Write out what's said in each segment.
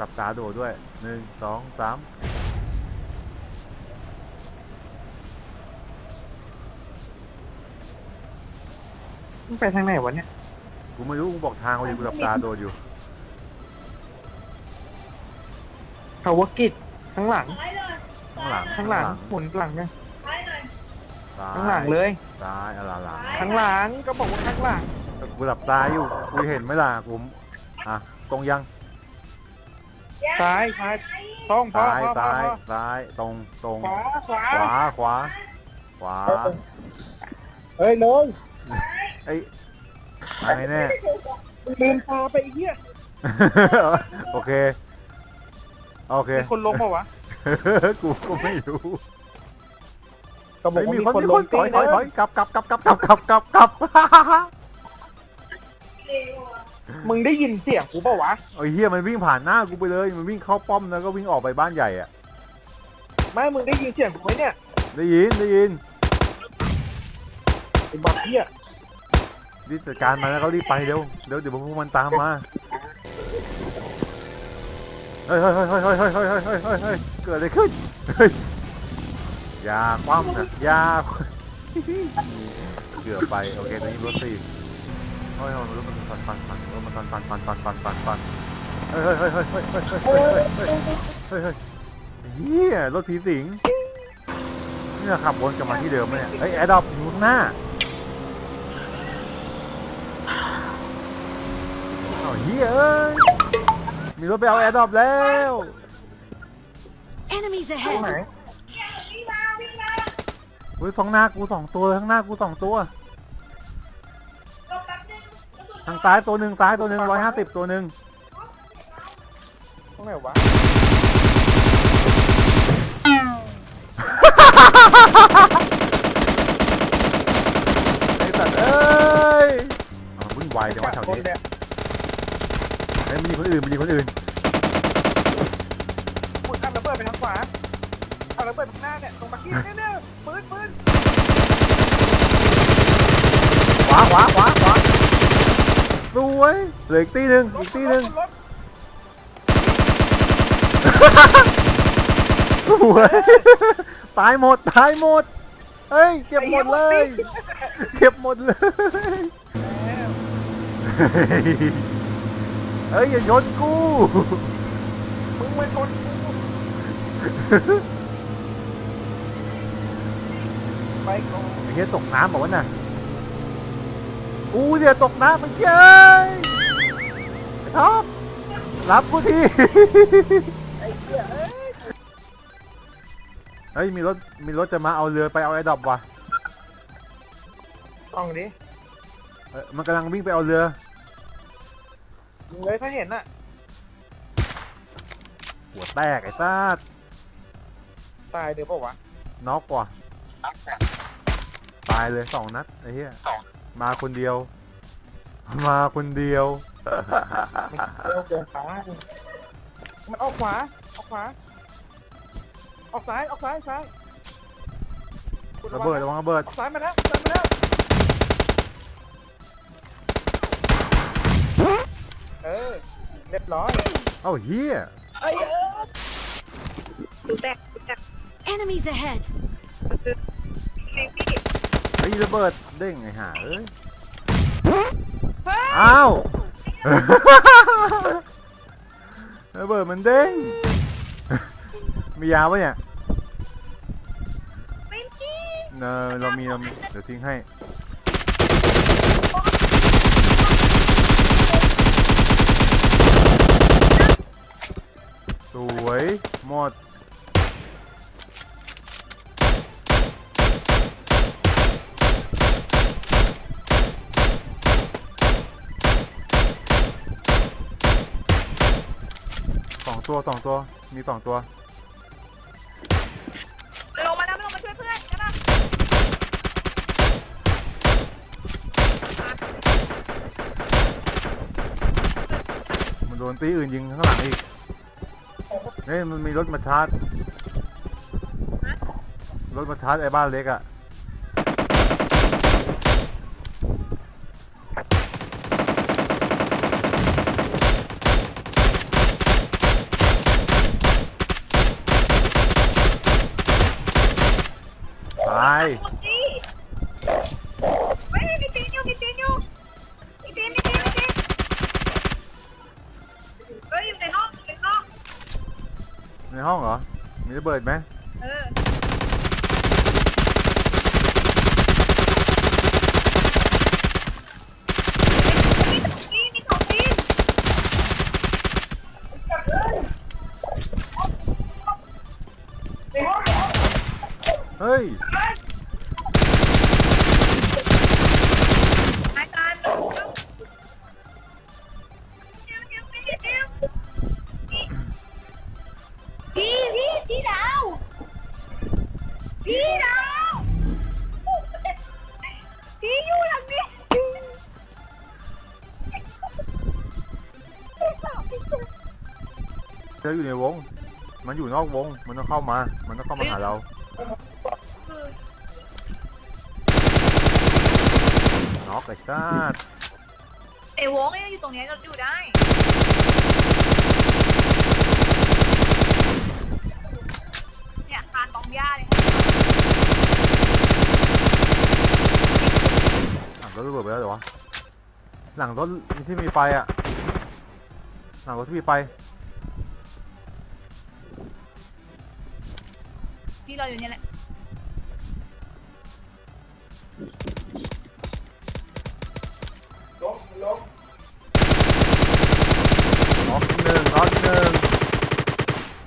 หลับตาโดดด้วยหนึ่งสองสามมึงไปทางไหนวะเนี่ย กูไม่รู้กูบอกทางกูอยู่กูหลับตาโดดอยู่เขาวกิจข้างหลังข้างหลังข้างหลังหมุนหลังนะซ้ายข้างหลังเลย ซ้ายอะไรหลังข้างหลังก็บอกว่าข้างหลัง กูหลับตาอยู่กูเห็นไหมล่ะกูอะตรงยัง ซ้ายซ้ายตรงซ้ายซ้ายซ้ายตรงตรงขวาขวาขวาขวาเฮ้ยน้องไอ้ยตาแน่ ลืมตาไปไอ้เหี้ยโอเค โอเคคนลงปะวะ กูก็ไม่รู้ก็บอกว่มีคนลงถอยถอยถอยกลับกลับกลับกลับกลับกลับกลับ มึงได้ยินเสียงกูเปล่าวะ ไอ้เฮียมันวิ่งผ่านหน้ากูไปเลย มันวิ่งเข้าป้อมแล้วก็วิ่งออกไปบ้านใหญ่อะไม่มึงได้ยินเสียงกูไหมเนี่ยได้ยินได้ยินไอ้บักเหี้ยรีบจัดการมันแล้วก็รีบไปเร็วเดี๋ยวเดี๋ยวพวกมันตามมาเฮ้ยเฮ้ยเฮ้ยเฮ้ยเฮ้ยเฮ้ยเฮ้ยเฮ้ยเฮ้ยเฮ้ยเฮ้ยเกิดอะไรขึ้นเฮ้ยอย่าคว่ำนะอย่า เกือบไปโอเคตอนนี้รถสี่เฮ้ยเฮ้ยรถมันฟันฟันฟันรถมันฟันฟันฟันฟันฟันฟันฟันเฮ้ยเฮ้ยเฮ้ยเฮ้ยเฮ้ยเฮ้ยเฮ้ยเฮ้ยเฮ้ยเฮียรถผีสิงนี่เราขับวนกลับมาที่เดิมไหมเนี่ยเฮ้ยแอร์ดรอปอยู่ข้างหน้าเอาเฮียเอ้ยมีรถไปเอาแอร์ดรอปแล้ว Enemies ตรง ahead! ไหนอุ้ยสองหน้ากูสองตัวข้างหน้ากูสองตัว ทางซ้ายตัวหนึ่งซ้ายตัวหนึ่งร้อยห้าสิบตัวหนึ่งตรงไหนวะไอ้สัตว์เอ้ยอ่าวุ่นวายจังวะแถวคนนี้เนี่ยไอ้ยมันมีคนอื่นมันมีคนอื่นมึงอันระเบิดไปทางขวาเอาระเบิดไปข้างหน้าเนี่ยตรงบักกี้เนี่ยเนี่ยปืนปืน ขวาขวาขวาขวาส วยเหลืออีกตีหนึ่งอีกตีหนึ่งรถสวยตายหมดตายหมดเฮ้ยเก็บหมดเลย เก็บหมดเลย เฮ้ยอย่าชนกู มึงมาชนกูไปก่อนไอ้เฮียตกน้ำบอกว่าน่ะ กูเนี่ยตกน้ำไปเชยไอ้ท็อปรับกูทีไอ้เหี้ยเอ้ยเฮ้ยมีรถมีรถจะมาเอาเรือไปเอาไอ้ดอบว่ะต้องดิเอ้ยมันกำลังวิ่งไปเอาเรือมึงเลยถ้าเห็นน่ะหัวแตกไอ้ซาดตายเดี๋ยวเปล่าวะน็อกว่ะตายเลยสองนัดไอ้เหี้ย มาคนเดียว มาคนเดียวไม่เร็วเกินไปมันออกขวา ออกขวา ออกซ้าย ออกซ้าย ซ้ายคุณระเบิดระวังระเบิด ออกซ้ายมาแล้วซ้ายมาแล้ว เออ เรียบร้อย เอ้าเฮีย ไอ้เออ Enemies ahead! ไอ้ยระเบิดเด้งไอ้ห่าเอ้ยอ้าวระเบิดมันเด้งมียาปะเนี่ยเนอเรามีเรามีเดี๋ยวทิ้งให้สวยหมด ตัวสองตัว มีสองตัว ลงมาแล้วลงมาช่วยเพื่อนกันนะมันโดนตีอื่นยิงข้างหลังอีกเฮ้ยมันมีรถมาชาร์จ รถมาชาร์จไอ้บ้านเล็กอะ หมดดิเฮ้ยมีตีนอยู่มีตีนอยู่มีตีนมีตีนมีตีนเฮ้ยอยู่ในห้องอยู่ในห้องในห้องเหรอ มีระเบิดไหมเออมีมีของตีนเฮ้ยอา เธออยู่ในวง มันอยู่นอกวง มันต้องเข้ามา มันต้องเข้ามาหาเรา น็อกไอ้ซาดไอ้วงเนี่ยอยู่ตรงเนี้ยเราอยู่ได้ เนี่ยคานตองหญ้าเลยหลังรถระเบิดไปแล้วเหรอวะหลังรถที่มีไฟอะหลังรถที่มีไฟ พี่เราอยู่เนี่ยแหละน็อกหนึ่งน็อกหนึ่ง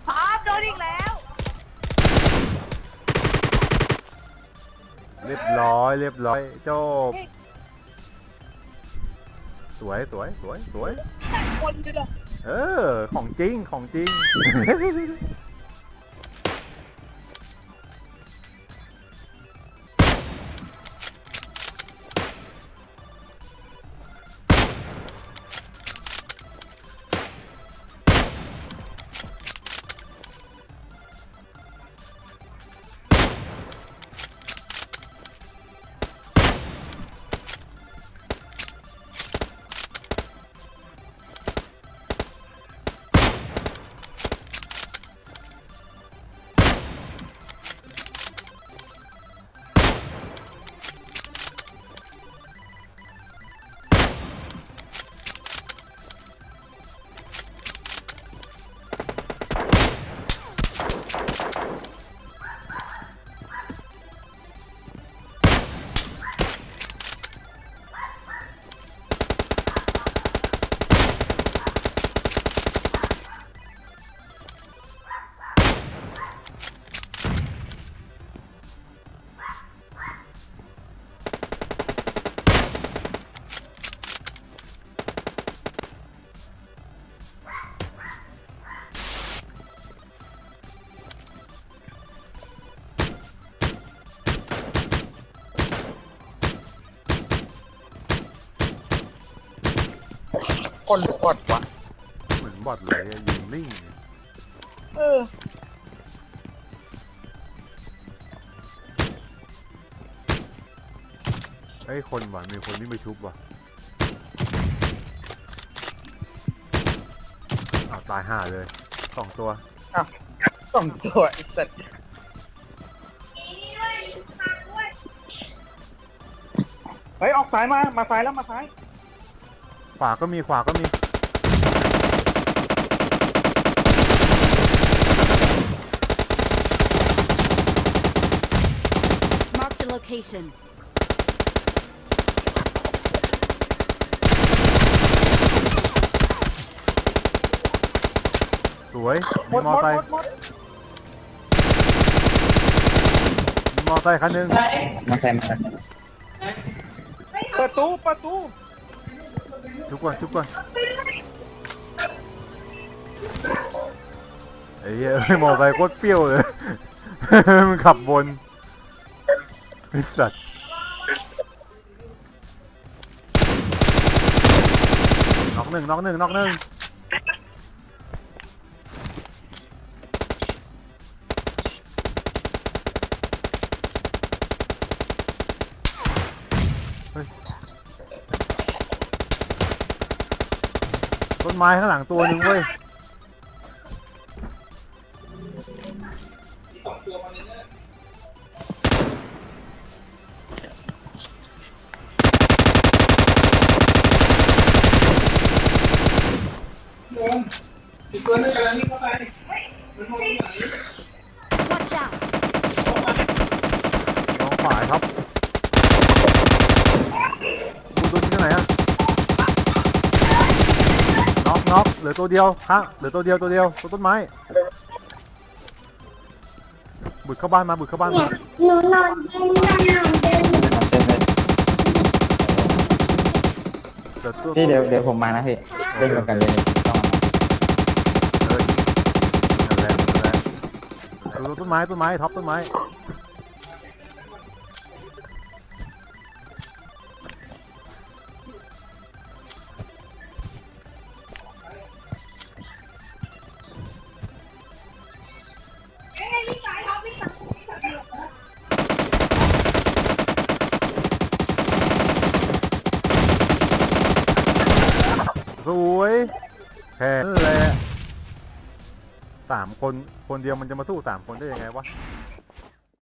พร้อมโดนอีกแล้ว เรียบร้อยเรียบร้อยจบสวยสวยสวยสวยคนดูดิเออของจริงของจริง คนหรือบอดวะเหมือนบอดเลยอะยิงนิ่งเออไอ้ยคนว่ะมีคนที่ไปชุบว่ะอ้าวตายห่าเลยสองตัว สองตัวไอ้สัตว์นี่ด้วยตามด้วยเฮ้ยออกซ้ายมา มาซ้ายแล้วมาซ้ายข วาก็มีขวาก็มี Marked a location. สวยหมมีดมหอมดไซหมค์ดหมดมีมอไซค์คันหนึ่ง มาแซมเปิดตู้เปิดตู้ ชุบก่อนชุบก่อนไอ้เหี้ยเอ้ยมอไซค์โคตรเปรี้ยวเลย มันขับบนไอ้สัตว์น็อกหนึ่งน็อกหนึ่งน็อกหนึ่ง ต้นไม้ข้างหลังตัวหนึ่งเว้ยตันไม้องฝ่ายครับดูตัวที่ไหนอะ น็อกน็อกเหลือตัวเดียวฮะเหลือตัวเดียวตัวเดียวตัวต้นไม้ บุดเข้าบ้านมาบุดเข้าบ้านเนี่มายหนูนอนเย็นนอนเย็นเอาเส้นเลยเหลือตัวพี่เดี๋ยวเดี๋ยวผมมานะพี่เล่นกันเลยต้องเออนั่นแหละนั่นแหละดูต้นไม้ต้นไม้ท็อปต้นไม้ วยแค่นั้นแหละสามคนคนเดียวมันจะมาสู้สามคนได้ยังไงวะ